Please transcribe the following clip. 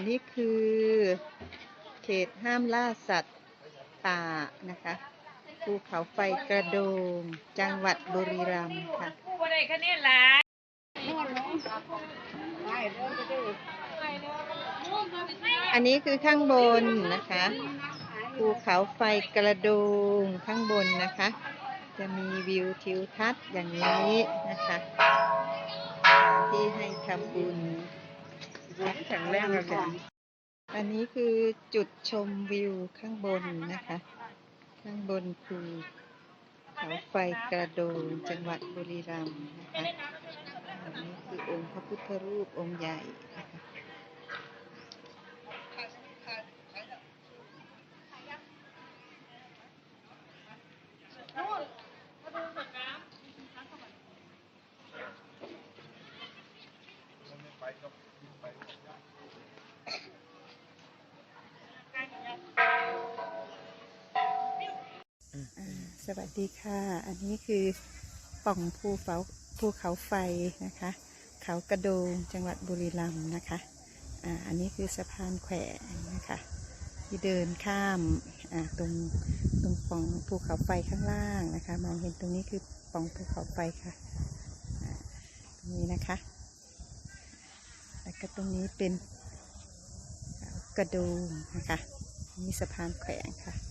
นนี้คือเขตห้ามล่าสัตว์ป่านะคะภูเขาไฟกระโดงจังหวัดบุรีรัมย์ค่ะผู้บ่ได้คะแนนหลายอันนี้คือข้างบนนะคะภูเขาไฟกระโดงข้างบนนะคะ จะมีวิวทิวทัศน์อย่างนี้นะคะ ที่ให้ทำบุญ แข็งแรงอะค่ะอันนี้คือจุดชมวิวข้างบนนะคะ ข้างบนภูเขาไฟกระโดงจังหวัดบุรีรัมย์นะคะอันนี้คือองค์พระพุทธรูปองค์ใหญ่นะคะอ่า สวัสดีค่ะ อันนี้คือป่องภูเขาภูเขาไฟนะคะ เขากระโดงจังหวัดบุรีรัมย์นะคะอ่าอันนี้คือสะพานแขวนนะคะ ที่เดินข้ามอ่าตรงตรงป่องภูเขาไฟข้างล่างนะคะ มองเห็นตรงนี้คือป่องภูเขาไฟค่ะตรงนี้นะคะแล้วก็ตรงนี้เป็นกระโดงนะคะนี่สะพานแขวนค่ะ